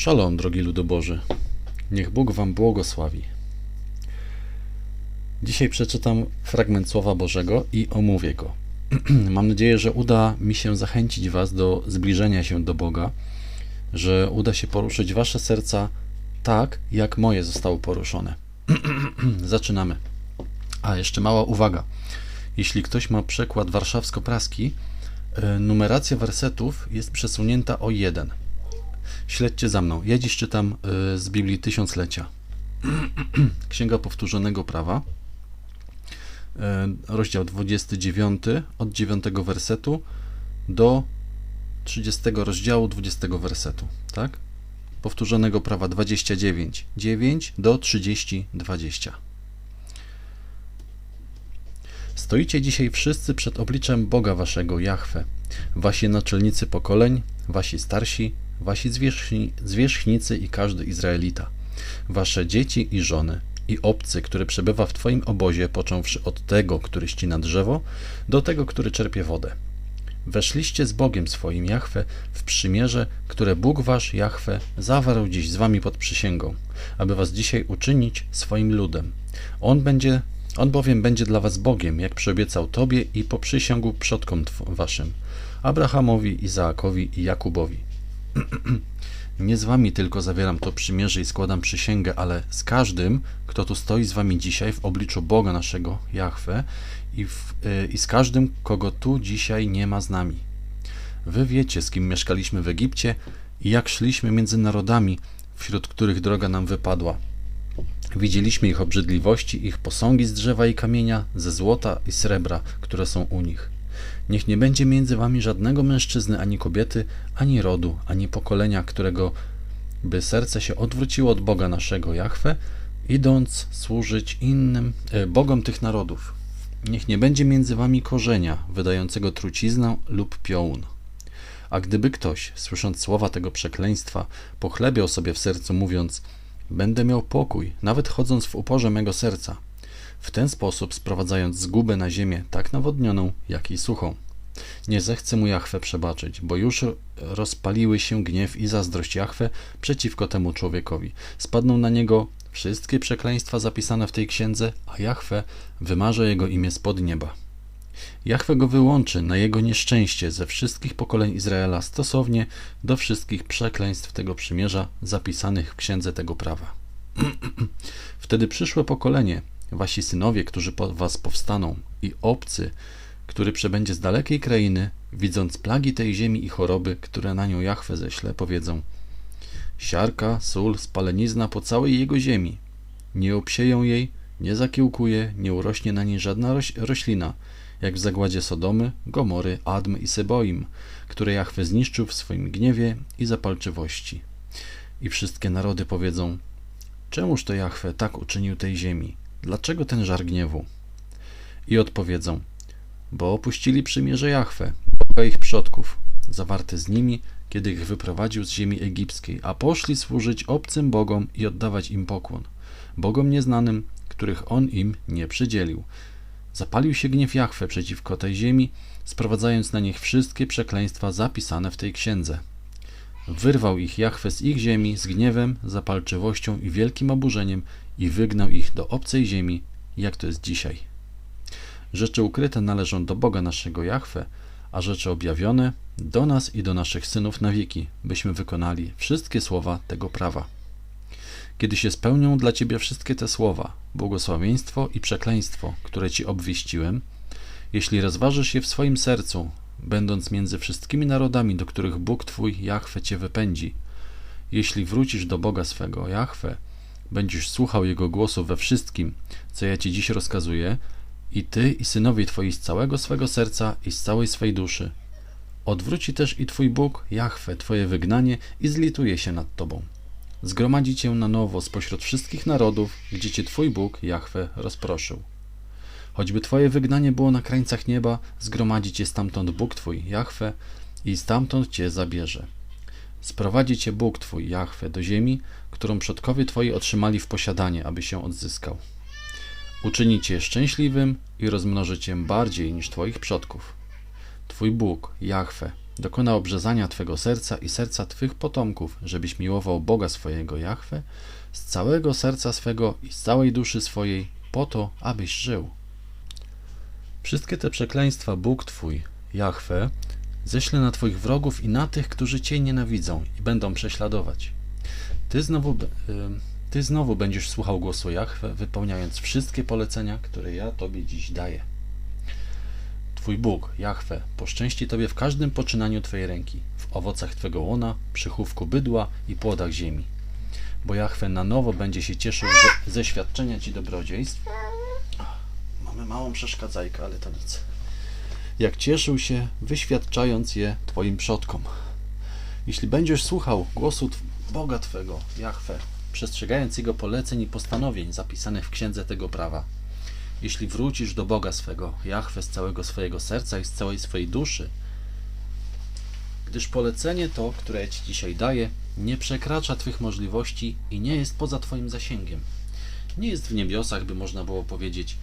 Szalom, drogi ludo Boży. Niech Bóg Wam błogosławi. Dzisiaj przeczytam fragment Słowa Bożego i omówię go. Mam nadzieję, że uda mi się zachęcić Was do zbliżenia się do Boga, że uda się poruszyć Wasze serca tak, jak moje zostało poruszone. Zaczynamy. A jeszcze mała uwaga. Jeśli ktoś ma przekład warszawsko-praski, e, numeracja wersetów jest przesunięta o jeden. Śledźcie za mną. Ja dziś czytam e, z Biblii Tysiąclecia. Księga Powtórzonego Prawa, e, rozdział 29, od 9 wersetu do 30 rozdziału 20 wersetu, tak? Powtórzonego Prawa 29, 9 do 30, 20. Stoicie dzisiaj wszyscy przed obliczem Boga waszego, Jahwe, wasi naczelnicy pokoleń, wasi starsi, wasi zwierzchni, zwierzchnicy i każdy Izraelita, wasze dzieci i żony, i obcy, który przebywa w Twoim obozie, począwszy od tego, który ścina drzewo, do tego, który czerpie wodę. Weszliście z Bogiem swoim, Jahwe, w przymierze, które Bóg wasz, Jahwe, zawarł dziś z wami pod przysięgą, aby was dzisiaj uczynić swoim ludem. On będzie on bowiem będzie dla was Bogiem, jak przyobiecał Tobie i poprzysiągł przodkom waszym, Abrahamowi, Izaakowi i Jakubowi. Nie z wami tylko zawieram to przymierze i składam przysięgę, ale z każdym, kto tu stoi z wami dzisiaj w obliczu Boga naszego, Jahwe, i, w, yy, i z każdym, kogo tu dzisiaj nie ma z nami. Wy wiecie, z kim mieszkaliśmy w Egipcie i jak szliśmy między narodami, wśród których droga nam wypadła Widzieliśmy ich obrzydliwości, ich posągi z drzewa i kamienia, ze złota i srebra, które są u nich. Niech nie będzie między wami żadnego mężczyzny, ani kobiety, ani rodu, ani pokolenia, którego by serce się odwróciło od Boga naszego Jahwe, idąc służyć innym e, bogom tych narodów. Niech nie będzie między wami korzenia, wydającego truciznę lub piołun. A gdyby ktoś, słysząc słowa tego przekleństwa, pochlebiał sobie w sercu, mówiąc – Będę miał pokój, nawet chodząc w uporze mego serca, w ten sposób sprowadzając zgubę na ziemię tak nawodnioną, jak i suchą. Nie zechce mu Jachwę przebaczyć, bo już rozpaliły się gniew i zazdrość Jachwę przeciwko temu człowiekowi. Spadną na niego wszystkie przekleństwa zapisane w tej księdze, a Jachwę wymarze jego imię spod nieba. Jachwę go wyłączy na jego nieszczęście ze wszystkich pokoleń Izraela stosownie do wszystkich przekleństw tego przymierza zapisanych w księdze tego prawa. Wtedy przyszłe pokolenie, wasi synowie, którzy po was powstaną, i obcy, który przebędzie z dalekiej krainy, widząc plagi tej ziemi i choroby, które na nią Jachwę ześle, powiedzą Siarka, sól, spalenizna po całej jego ziemi. Nie obsieją jej, nie zakiełkuje, nie urośnie na niej żadna roślina, jak w zagładzie Sodomy, Gomory, Adm i Seboim, które Jachwę zniszczył w swoim gniewie i zapalczywości. I wszystkie narody powiedzą, czemuż to Jachwę tak uczynił tej ziemi? Dlaczego ten żar gniewu? I odpowiedzą, bo opuścili przymierze Jachwę, Boga ich przodków, zawarte z nimi, kiedy ich wyprowadził z ziemi egipskiej, a poszli służyć obcym bogom i oddawać im pokłon, bogom nieznanym, których on im nie przydzielił, Zapalił się gniew Jachwę przeciwko tej ziemi, sprowadzając na nich wszystkie przekleństwa zapisane w tej księdze. Wyrwał ich Jachwę z ich ziemi z gniewem, zapalczywością i wielkim oburzeniem i wygnał ich do obcej ziemi, jak to jest dzisiaj. Rzeczy ukryte należą do Boga naszego Jachwę, a rzeczy objawione do nas i do naszych synów na wieki, byśmy wykonali wszystkie słowa tego prawa. Kiedy się spełnią dla Ciebie wszystkie te słowa, błogosławieństwo i przekleństwo, które Ci obwieściłem, jeśli rozważysz je w swoim sercu, będąc między wszystkimi narodami, do których Bóg Twój, Jahwe, Cię wypędzi, jeśli wrócisz do Boga swego, Jahwe, będziesz słuchał Jego głosu we wszystkim, co ja Ci dziś rozkazuję, i Ty i synowie Twoi z całego swego serca i z całej swej duszy. Odwróci też i Twój Bóg, Jahwe, Twoje wygnanie i zlituje się nad Tobą zgromadzi cię na nowo spośród wszystkich narodów, gdzie cię Twój Bóg, Jahwe, rozproszył. Choćby Twoje wygnanie było na krańcach nieba, zgromadzi cię stamtąd Bóg Twój, Jahwe, i stamtąd cię zabierze. Sprowadzi cię Bóg Twój, Jahwe, do ziemi, którą przodkowie Twoi otrzymali w posiadanie, aby się odzyskał. Uczyni cię szczęśliwym i rozmnoży cię bardziej niż Twoich przodków. Twój Bóg, Jahwe, dokona obrzezania Twego serca i serca Twych potomków, żebyś miłował Boga swojego Jahwe z całego serca swego i z całej duszy swojej, po to, abyś żył. Wszystkie te przekleństwa Bóg Twój, Jahwe, ześle na Twoich wrogów i na tych, którzy Cię nienawidzą i będą prześladować. Ty znowu, ty znowu będziesz słuchał głosu Jahwe, wypełniając wszystkie polecenia, które ja Tobie dziś daję. Twój Bóg, Jahwe, poszczęści Tobie w każdym poczynaniu Twojej ręki, w owocach Twego łona, przychówku bydła i płodach ziemi. Bo Jahwe na nowo będzie się cieszył ze, ze świadczenia Ci dobrodziejstw. Mamy małą przeszkadzajkę, ale to nic. Jak cieszył się, wyświadczając je Twoim przodkom. Jeśli będziesz słuchał głosu Boga Twego, Jahwe, przestrzegając Jego poleceń i postanowień zapisanych w księdze tego prawa, jeśli wrócisz do Boga swego, Jahwe z całego swojego serca i z całej swojej duszy, gdyż polecenie to, które Ci dzisiaj daję, nie przekracza Twych możliwości i nie jest poza Twoim zasięgiem. Nie jest w niebiosach, by można było powiedzieć,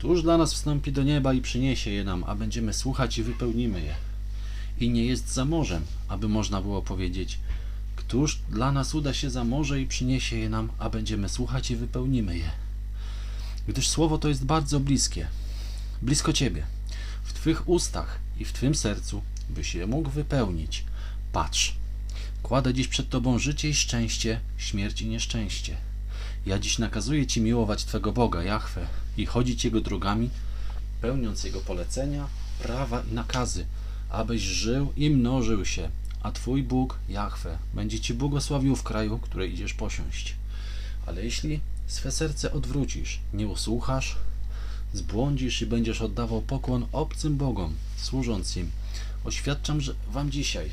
Któż dla nas wstąpi do nieba i przyniesie je nam, a będziemy słuchać i wypełnimy je. I nie jest za morzem, aby można było powiedzieć, Któż dla nas uda się za morze i przyniesie je nam, a będziemy słuchać i wypełnimy je gdyż słowo to jest bardzo bliskie, blisko Ciebie, w Twych ustach i w Twym sercu, byś je mógł wypełnić. Patrz, kładę dziś przed Tobą życie i szczęście, śmierć i nieszczęście. Ja dziś nakazuję Ci miłować Twego Boga, Jahwe, i chodzić Jego drogami, pełniąc Jego polecenia, prawa i nakazy, abyś żył i mnożył się, a Twój Bóg, Jahwe, będzie Ci błogosławił w kraju, który idziesz posiąść. Ale jeśli swe serce odwrócisz, nie usłuchasz, zbłądzisz i będziesz oddawał pokłon obcym bogom, służąc im, oświadczam że wam dzisiaj,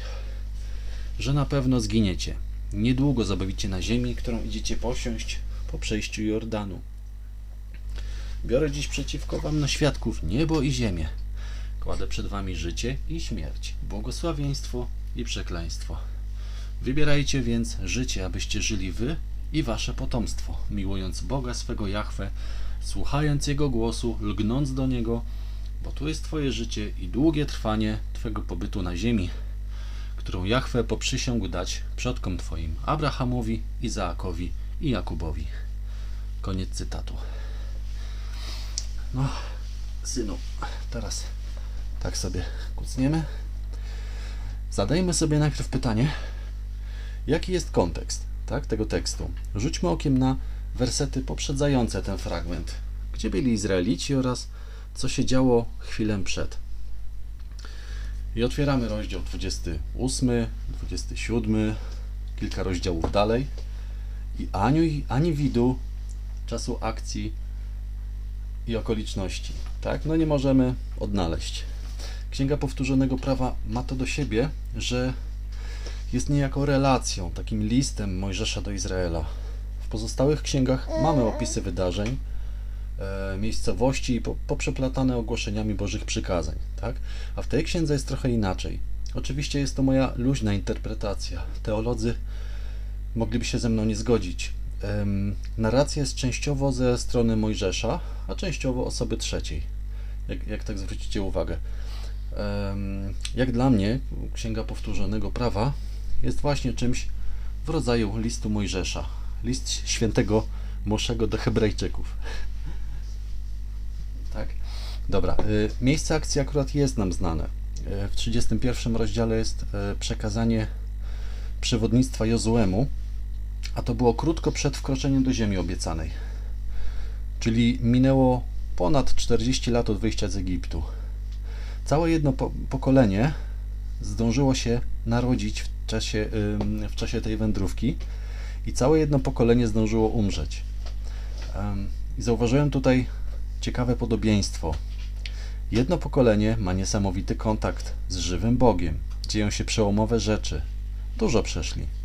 że na pewno zginiecie. Niedługo zabawicie na ziemi, którą idziecie posiąść po przejściu Jordanu. Biorę dziś przeciwko wam na świadków niebo i ziemię. Kładę przed wami życie i śmierć, błogosławieństwo i przekleństwo. Wybierajcie więc życie, abyście żyli wy i wasze potomstwo, miłując Boga swego Jahwe, słuchając Jego głosu, lgnąc do Niego, bo tu jest Twoje życie i długie trwanie Twego pobytu na ziemi, którą Jahwe poprzysiągł dać przodkom Twoim, Abrahamowi, Izaakowi i Jakubowi. Koniec cytatu. No, synu, teraz tak sobie kucniemy. Zadajmy sobie najpierw pytanie, jaki jest kontekst? tak, tego tekstu. Rzućmy okiem na wersety poprzedzające ten fragment, gdzie byli Izraelici oraz co się działo chwilę przed. I otwieramy rozdział 28, 27, kilka rozdziałów dalej. I ani, ani widu czasu akcji i okoliczności. Tak? No nie możemy odnaleźć. Księga Powtórzonego Prawa ma to do siebie, że jest niejako relacją, takim listem Mojżesza do Izraela. W pozostałych księgach mamy opisy wydarzeń, e, miejscowości i po, poprzeplatane ogłoszeniami Bożych przykazań, tak? A w tej księdze jest trochę inaczej. Oczywiście jest to moja luźna interpretacja. Teolodzy mogliby się ze mną nie zgodzić. Narracja jest częściowo ze strony Mojżesza, a częściowo osoby trzeciej, jak, jak tak zwrócicie uwagę. Jak dla mnie, Księga Powtórzonego Prawa jest właśnie czymś w rodzaju listu Mojżesza, list świętego Moszego do Hebrajczyków. tak? Dobra, y, miejsce akcji akurat jest nam znane. Y, w 31 rozdziale jest y, przekazanie przewodnictwa Jozuemu, a to było krótko przed wkroczeniem do ziemi obiecanej. Czyli minęło ponad 40 lat od wyjścia z Egiptu. Całe jedno pokolenie zdążyło się narodzić w czasie, w czasie tej wędrówki i całe jedno pokolenie zdążyło umrzeć. I zauważyłem tutaj ciekawe podobieństwo. Jedno pokolenie ma niesamowity kontakt z żywym Bogiem. Dzieją się przełomowe rzeczy. Dużo przeszli.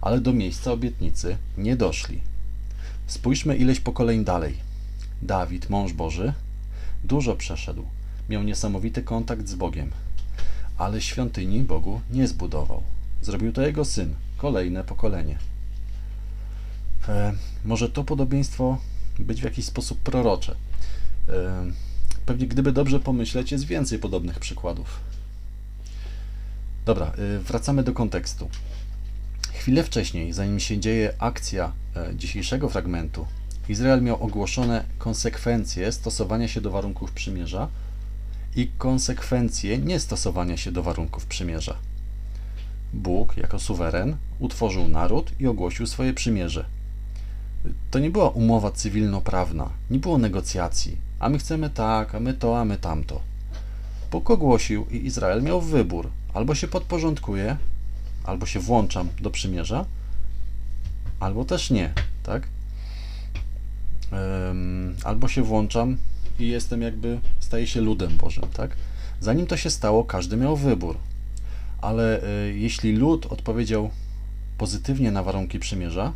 Ale do miejsca obietnicy nie doszli. Spójrzmy ileś pokoleń dalej. Dawid, mąż Boży, dużo przeszedł. Miał niesamowity kontakt z Bogiem ale świątyni Bogu nie zbudował. Zrobił to jego syn, kolejne pokolenie. E, może to podobieństwo być w jakiś sposób prorocze. E, pewnie gdyby dobrze pomyśleć, jest więcej podobnych przykładów. Dobra, y, wracamy do kontekstu. Chwilę wcześniej, zanim się dzieje akcja e, dzisiejszego fragmentu, Izrael miał ogłoszone konsekwencje stosowania się do warunków przymierza i konsekwencje niestosowania się do warunków przymierza. Bóg, jako suweren, utworzył naród i ogłosił swoje przymierze. To nie była umowa cywilnoprawna, nie było negocjacji, a my chcemy tak, a my to, a my tamto. Bóg ogłosił i Izrael miał wybór: albo się podporządkuje, albo się włączam do przymierza, albo też nie, tak? Albo się włączam i jestem jakby, staję się ludem Bożym, tak? Zanim to się stało, każdy miał wybór. Ale y, jeśli lud odpowiedział pozytywnie na warunki przymierza,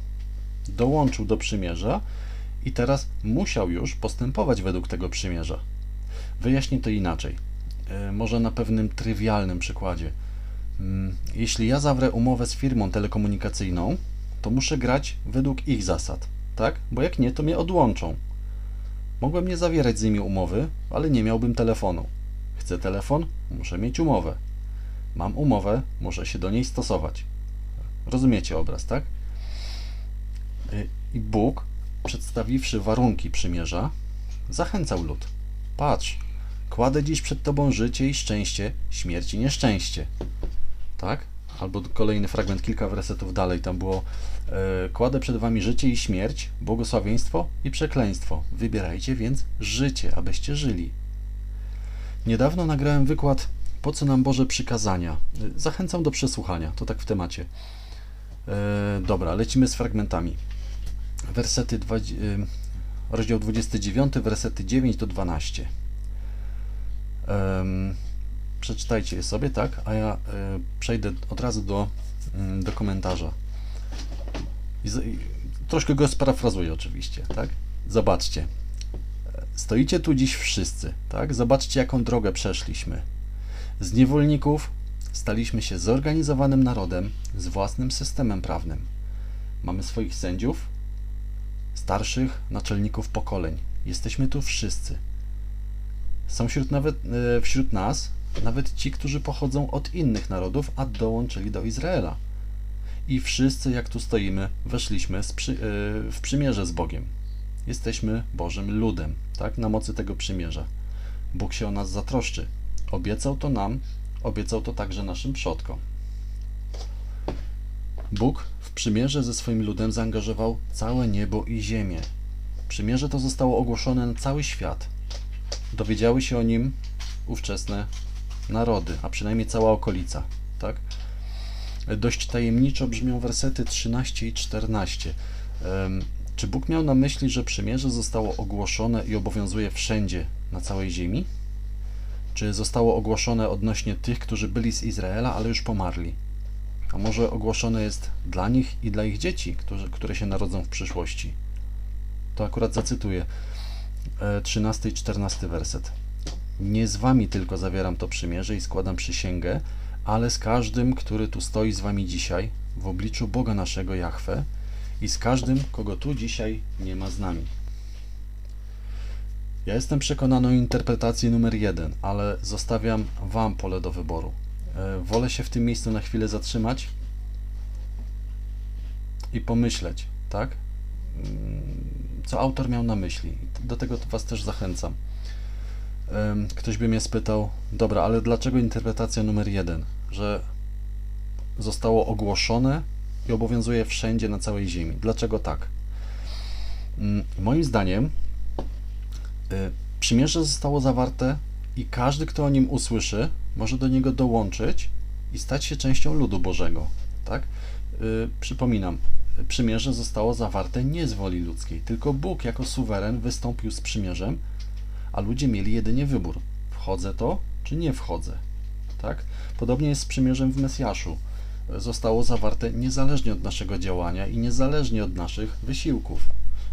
dołączył do przymierza i teraz musiał już postępować według tego przymierza. Wyjaśnię to inaczej. Y, może na pewnym trywialnym przykładzie. Mm, jeśli ja zawrę umowę z firmą telekomunikacyjną, to muszę grać według ich zasad, tak? Bo jak nie, to mnie odłączą. Mogłem nie zawierać z nimi umowy, ale nie miałbym telefonu. Chcę telefon, muszę mieć umowę. Mam umowę, muszę się do niej stosować. Rozumiecie obraz, tak? Y, I Bóg, przedstawiwszy warunki przymierza, zachęcał lud. Patrz, kładę dziś przed tobą życie i szczęście, śmierć i nieszczęście. Tak? Albo kolejny fragment, kilka wersetów dalej, tam było e, Kładę przed wami życie i śmierć, błogosławieństwo i przekleństwo. Wybierajcie więc życie, abyście żyli. Niedawno nagrałem wykład Po co nam Boże przykazania? Zachęcam do przesłuchania, to tak w temacie. E, dobra, lecimy z fragmentami. Wersety, dwa, e, rozdział 29, wersety 9 do 12. Um, przeczytajcie je sobie, tak? A ja y, przejdę od razu do, y, do komentarza. I z, i, troszkę go sparafrazuję oczywiście, tak? Zobaczcie. Stoicie tu dziś wszyscy, tak? Zobaczcie, jaką drogę przeszliśmy. Z niewolników staliśmy się zorganizowanym narodem z własnym systemem prawnym. Mamy swoich sędziów, starszych naczelników pokoleń. Jesteśmy tu wszyscy. Są wśród, nawet, e, wśród nas nawet ci, którzy pochodzą od innych narodów, a dołączyli do Izraela. I wszyscy, jak tu stoimy, weszliśmy przy, e, w przymierze z Bogiem. Jesteśmy Bożym ludem, tak, na mocy tego przymierza. Bóg się o nas zatroszczy. Obiecał to nam, obiecał to także naszym przodkom. Bóg w przymierze ze swoim ludem zaangażował całe niebo i ziemię. Przymierze to zostało ogłoszone na cały świat. Dowiedziały się o nim ówczesne narody, a przynajmniej cała okolica, tak? Dość tajemniczo brzmią wersety 13 i 14. Czy Bóg miał na myśli, że przymierze zostało ogłoszone i obowiązuje wszędzie na całej ziemi? Czy zostało ogłoszone odnośnie tych, którzy byli z Izraela, ale już pomarli? A może ogłoszone jest dla nich i dla ich dzieci, którzy, które się narodzą w przyszłości? To akurat zacytuję 13 i 14 werset. Nie z wami tylko zawieram to przymierze i składam przysięgę, ale z każdym, który tu stoi z wami dzisiaj, w obliczu Boga naszego Jahwe i z każdym, kogo tu dzisiaj nie ma z nami. Ja jestem przekonany o interpretacji numer jeden, ale zostawiam Wam pole do wyboru. E, wolę się w tym miejscu na chwilę zatrzymać i pomyśleć, tak? Mm, co autor miał na myśli. Do tego Was też zachęcam. Ktoś by mnie spytał, dobra, ale dlaczego interpretacja numer jeden? Że zostało ogłoszone i obowiązuje wszędzie na całej Ziemi. Dlaczego tak? Mm, moim zdaniem y, przymierze zostało zawarte i każdy, kto o nim usłyszy, może do niego dołączyć i stać się częścią ludu Bożego. Tak? Y, przypominam, przymierze zostało zawarte nie z woli ludzkiej, tylko Bóg jako suweren wystąpił z przymierzem a ludzie mieli jedynie wybór: wchodzę to, czy nie wchodzę. Tak? Podobnie jest z przymierzem w Mesjaszu. Zostało zawarte niezależnie od naszego działania i niezależnie od naszych wysiłków.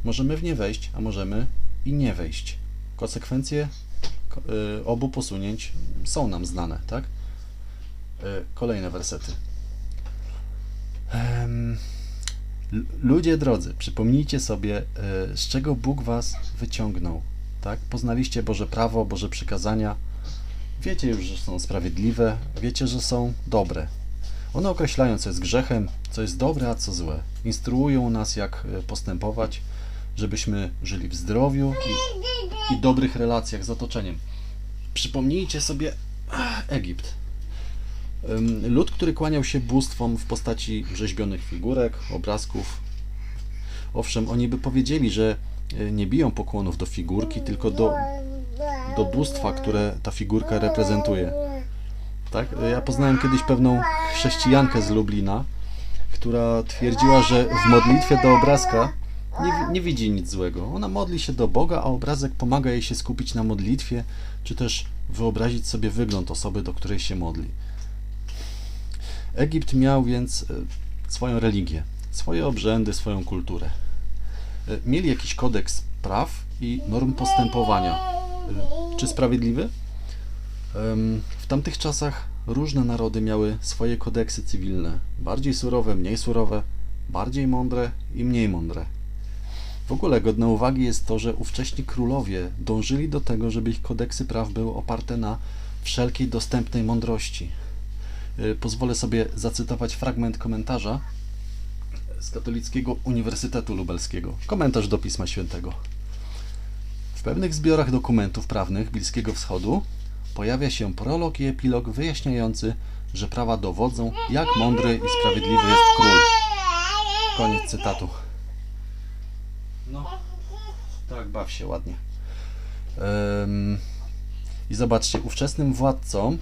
Możemy w nie wejść, a możemy i nie wejść. Konsekwencje y, obu posunięć są nam znane, tak? Y, kolejne wersety. Ludzie drodzy, przypomnijcie sobie, y, z czego Bóg was wyciągnął tak? Poznaliście Boże prawo, Boże przykazania, Wiecie już, że są sprawiedliwe, wiecie, że są dobre. One określają, co jest grzechem, co jest dobre, a co złe. Instruują nas, jak e, postępować, żebyśmy żyli w zdrowiu i, i dobrych relacjach z otoczeniem. Przypomnijcie sobie ach, Egipt. Lud, który kłaniał się bóstwom w postaci rzeźbionych figurek, obrazków. Owszem, oni by powiedzieli, że nie biją pokłonów do figurki, tylko do, do bóstwa, które ta figurka reprezentuje. Tak? Ja poznałem kiedyś pewną chrześcijankę z Lublina, która twierdziła, że w modlitwie do obrazka nie, nie widzi nic złego. Ona modli się do Boga, a obrazek pomaga jej się skupić na modlitwie, czy też wyobrazić sobie wygląd osoby, do której się modli. Egipt miał więc e, swoją religię, swoje obrzędy, swoją kulturę. E, Mieli jakiś kodeks praw i norm postępowania. E, Czy sprawiedliwy? W tamtych czasach różne narody miały swoje kodeksy cywilne, bardziej surowe, mniej surowe, bardziej mądre i mniej mądre. W ogóle godne uwagi jest to, że ówcześni królowie dążyli do tego, żeby ich kodeksy praw były oparte na wszelkiej dostępnej mądrości. Y, Pozwolę sobie zacytować fragment komentarza z Katolickiego Uniwersytetu Lubelskiego. Komentarz do Pisma Świętego. W pewnych zbiorach dokumentów prawnych Bliskiego Wschodu pojawia się prolog i epilog wyjaśniający, że prawa dowodzą, jak mądry i sprawiedliwy jest król. Koniec cytatu. No, tak, baw się ładnie. I zobaczcie, ówczesnym władcom,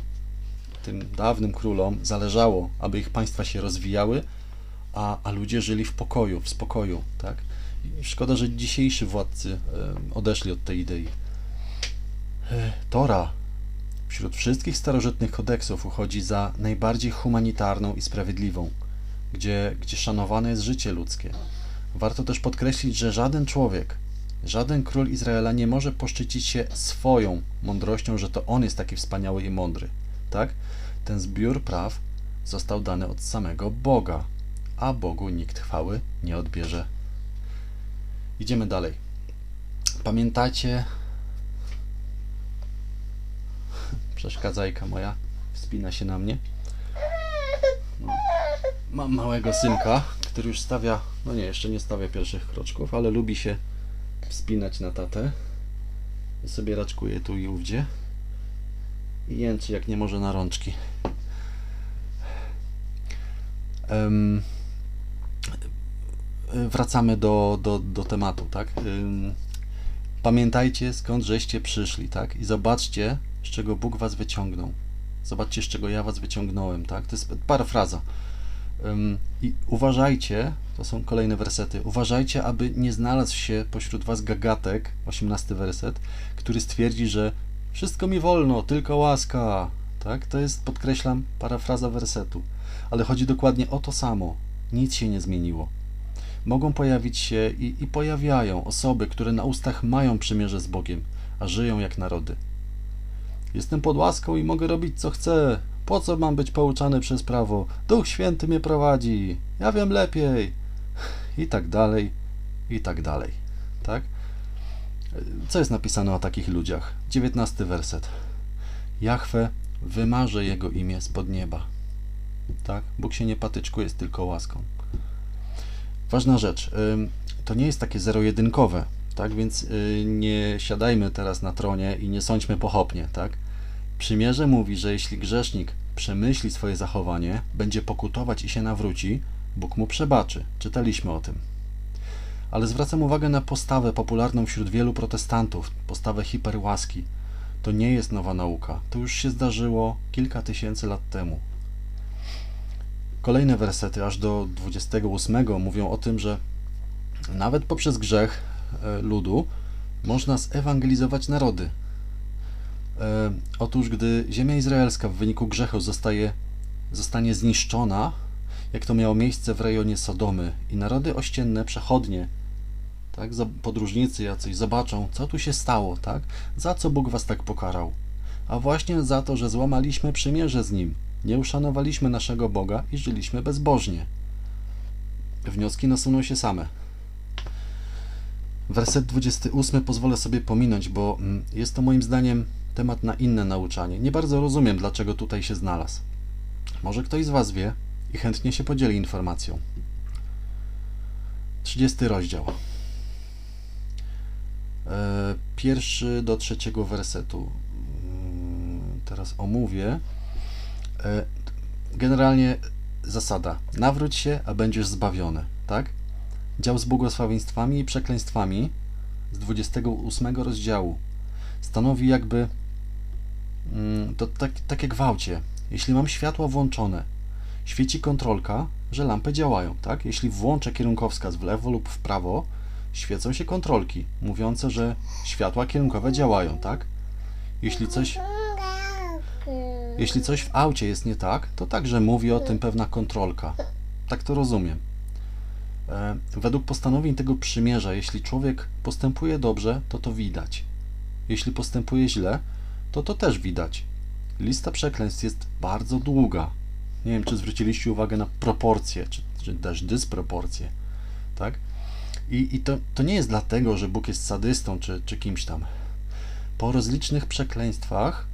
tym dawnym królom, zależało, aby ich państwa się rozwijały, a, a ludzie żyli w pokoju, w spokoju, tak? I szkoda, że dzisiejsi władcy odeszli od tej idei. E, Tora wśród wszystkich starożytnych kodeksów uchodzi za najbardziej humanitarną i sprawiedliwą, gdzie, gdzie szanowane jest życie ludzkie. Warto też podkreślić, że żaden człowiek, żaden król Izraela nie może poszczycić się swoją mądrością, że to on jest taki wspaniały i mądry. Tak? Ten zbiór praw został dany od samego Boga, a Bogu nikt chwały nie odbierze. Idziemy dalej. Pamiętacie przeszkadzajka moja wspina się na mnie. No. Mam małego synka, który już stawia, no nie, jeszcze nie stawia pierwszych kroczków, ale lubi się wspinać na tatę. I sobie raczkuje tu i ówdzie. I jęczy jak nie może na rączki. Em, wracamy do, do, do tematu, tak? Ym, Pamiętajcie, skąd żeście przyszli, tak? I zobaczcie, z czego Bóg was wyciągnął. Zobaczcie, z czego ja was wyciągnąłem, tak? To jest parafraza. I uważajcie, to są kolejne wersety, uważajcie, aby nie znalazł się pośród was gagatek, 18 werset, który stwierdzi, że wszystko mi wolno, tylko łaska, tak? To jest, podkreślam, parafraza wersetu. Ale chodzi dokładnie o to samo. Nic się nie zmieniło mogą pojawić się i, i pojawiają osoby, które na ustach mają przymierze z Bogiem, a żyją jak narody. Jestem pod łaską i mogę robić co chcę. Po co mam być pouczany przez prawo? Duch Święty mnie prowadzi. Ja wiem lepiej. I tak dalej, i tak dalej. Tak? Co jest napisane o takich ludziach? 19 werset. Jachwę wymarze jego imię spod nieba. Tak? Bóg się nie patyczkuje, jest tylko łaską. Ważna rzecz, to nie jest takie zero-jedynkowe, tak? Więc y, nie siadajmy teraz na tronie i nie sądźmy pochopnie, tak? Przymierze mówi, że jeśli grzesznik przemyśli swoje zachowanie, będzie pokutować i się nawróci, Bóg mu przebaczy. Czytaliśmy o tym. Ale zwracam uwagę na postawę popularną wśród wielu protestantów, postawę hiperłaski. To nie jest nowa nauka. To już się zdarzyło kilka tysięcy lat temu. Kolejne wersety, aż do 28, mówią o tym, że nawet poprzez grzech e, ludu można zewangelizować narody. E, Otóż, gdy ziemia izraelska w wyniku grzechu zostaje, zostanie zniszczona, jak to miało miejsce w rejonie Sodomy, i narody ościenne, przechodnie, tak, podróżnicy jacyś zobaczą, co tu się stało, tak, za co Bóg was tak pokarał. A właśnie za to, że złamaliśmy przymierze z Nim, nie uszanowaliśmy naszego Boga i żyliśmy bezbożnie. Wnioski nasuną się same. Werset 28 pozwolę sobie pominąć, bo mm, jest to moim zdaniem temat na inne nauczanie. Nie bardzo rozumiem, dlaczego tutaj się znalazł. Może ktoś z Was wie i chętnie się podzieli informacją. 30 rozdział. E, pierwszy do trzeciego wersetu. Mm, Teraz omówię. E, Generalnie zasada: nawróć się, a będziesz zbawiony, tak? Dział z błogosławieństwami i przekleństwami z 28 rozdziału stanowi jakby mm, to tak, tak jak w aucie. Jeśli mam światła włączone, świeci kontrolka, że lampy działają, tak? Jeśli włączę kierunkowskaz w lewo lub w prawo, świecą się kontrolki, mówiące, że światła kierunkowe działają, tak? Jeśli coś, jeśli coś w aucie jest nie tak, to także mówi o tym pewna kontrolka. Tak to rozumiem. E, Według postanowień tego przymierza, jeśli człowiek postępuje dobrze, to to widać. Jeśli postępuje źle, to to też widać. Lista przekleństw jest bardzo długa. Nie wiem, czy zwróciliście uwagę na proporcje, czy, czy też dysproporcje. Tak? I, i to, to nie jest dlatego, że Bóg jest sadystą, czy, czy kimś tam. Po rozlicznych przekleństwach,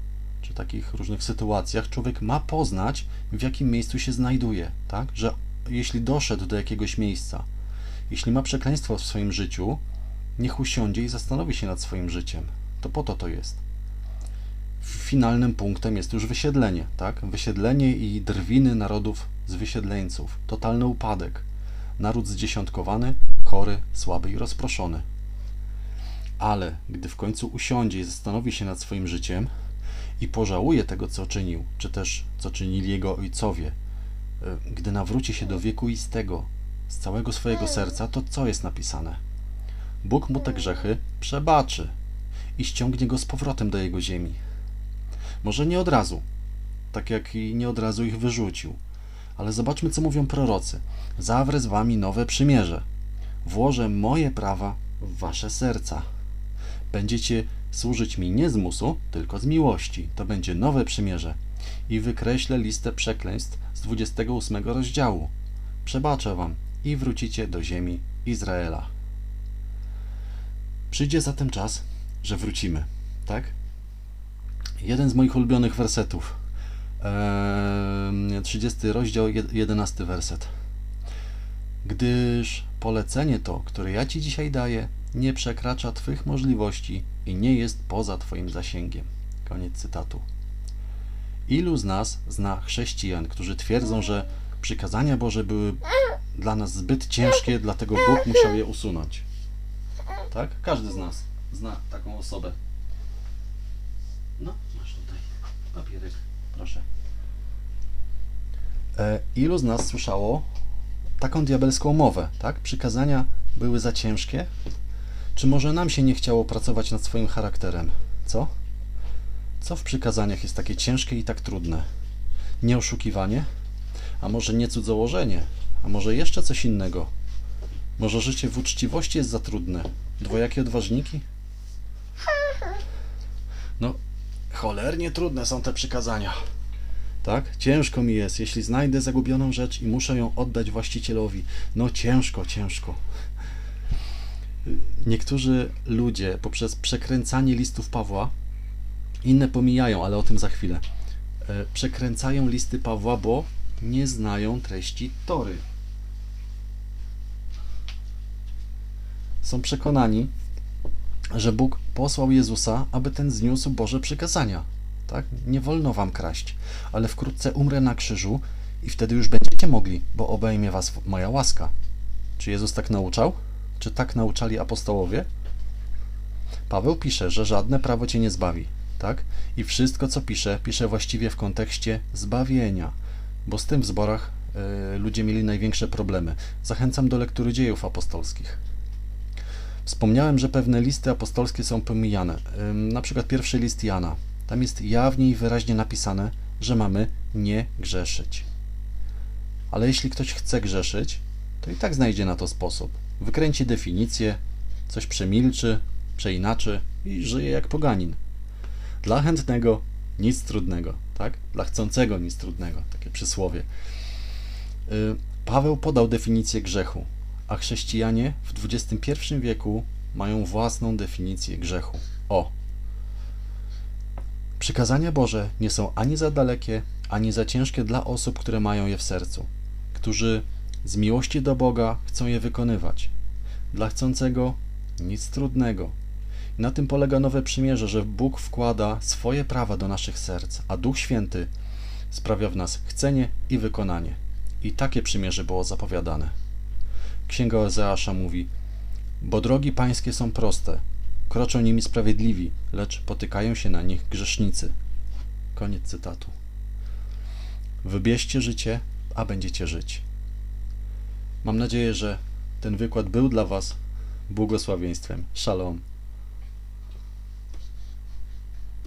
czy takich różnych sytuacjach, człowiek ma poznać, w jakim miejscu się znajduje. Tak? Że jeśli doszedł do jakiegoś miejsca, jeśli ma przekleństwo w swoim życiu, niech usiądzie i zastanowi się nad swoim życiem. To po to to jest. Finalnym punktem jest już wysiedlenie, tak? Wysiedlenie i drwiny narodów z wysiedleńców. Totalny upadek. Naród zdziesiątkowany, chory, słaby i rozproszony. Ale gdy w końcu usiądzie i zastanowi się nad swoim życiem i pożałuje tego, co czynił, czy też co czynili jego ojcowie, y, gdy nawróci się do wieku istego z całego swojego serca, to co jest napisane? Bóg mu te grzechy przebaczy i ściągnie go z powrotem do jego ziemi. Może nie od razu, tak jak i nie od razu ich wyrzucił, ale zobaczmy, co mówią prorocy. Zawrę z wami nowe przymierze. Włożę moje prawa w wasze serca. Będziecie służyć mi nie z musu, tylko z miłości. To będzie nowe przymierze. I wykreślę listę przekleństw z 28 rozdziału. Przebaczę wam i wrócicie do ziemi Izraela. Przyjdzie zatem czas, że wrócimy, tak? Jeden z moich ulubionych wersetów. Eee, 30 rozdział, 11 werset. Gdyż polecenie to, które ja Ci dzisiaj daję, nie przekracza Twych możliwości i nie jest poza Twoim zasięgiem. Koniec cytatu. Ilu z nas zna chrześcijan, którzy twierdzą, że przykazania Boże były dla nas zbyt ciężkie, dlatego Bóg musiał je usunąć? Tak? Każdy z nas zna taką osobę. No, masz tutaj papierek, proszę. E, ilu z nas słyszało taką diabelską mowę, tak? Przykazania były za ciężkie? Czy może nam się nie chciało pracować nad swoim charakterem? Co? Co w przykazaniach jest takie ciężkie i tak trudne? Nieoszukiwanie? A może nie cudzołożenie? A może jeszcze coś innego? Może życie w uczciwości jest za trudne? Dwojakie odważniki? No, cholernie trudne są te przykazania. Tak? Ciężko mi jest, jeśli znajdę zagubioną rzecz i muszę ją oddać właścicielowi. No ciężko, ciężko. Niektórzy ludzie poprzez przekręcanie listów Pawła, inne pomijają, ale o tym za chwilę, e, przekręcają listy Pawła, bo nie znają treści Tory. Są przekonani, że Bóg posłał Jezusa, aby ten zniósł Boże przykazania. Tak? Nie wolno wam kraść, ale wkrótce umrę na krzyżu i wtedy już będziecie mogli, bo obejmie was moja łaska. Czy Jezus tak nauczał? Czy tak nauczali apostołowie? Paweł pisze, że żadne prawo cię nie zbawi, tak? I wszystko, co pisze, pisze właściwie w kontekście zbawienia, bo z tym w zborach y, ludzie mieli największe problemy. Zachęcam do lektury dziejów apostolskich. Wspomniałem, że pewne listy apostolskie są pomijane. Na przykład pierwszy list Jana. Tam jest jawnie i wyraźnie napisane, że mamy nie grzeszyć. Ale jeśli ktoś chce grzeszyć, to i tak znajdzie na to sposób. Wykręci definicję, coś przemilczy, przeinaczy i żyje jak poganin. Dla chętnego nic trudnego, tak? Dla chcącego nic trudnego, takie przysłowie. Paweł podał definicję grzechu a chrześcijanie w XXI wieku mają własną definicję grzechu. O! Przykazania Boże nie są ani za dalekie, ani za ciężkie dla osób, które mają je w sercu, którzy z miłości do Boga chcą je wykonywać. Dla chcącego nic trudnego. I na tym polega nowe przymierze, że Bóg wkłada swoje prawa do naszych serc, a Duch Święty sprawia w nas chcenie i wykonanie. I takie przymierze było zapowiadane. Księga Ozeasza mówi: Bo drogi pańskie są proste, kroczą nimi sprawiedliwi, lecz potykają się na nich grzesznicy. Koniec cytatu. Wybierzcie życie, a będziecie żyć. Mam nadzieję, że ten wykład był dla Was błogosławieństwem. Shalom.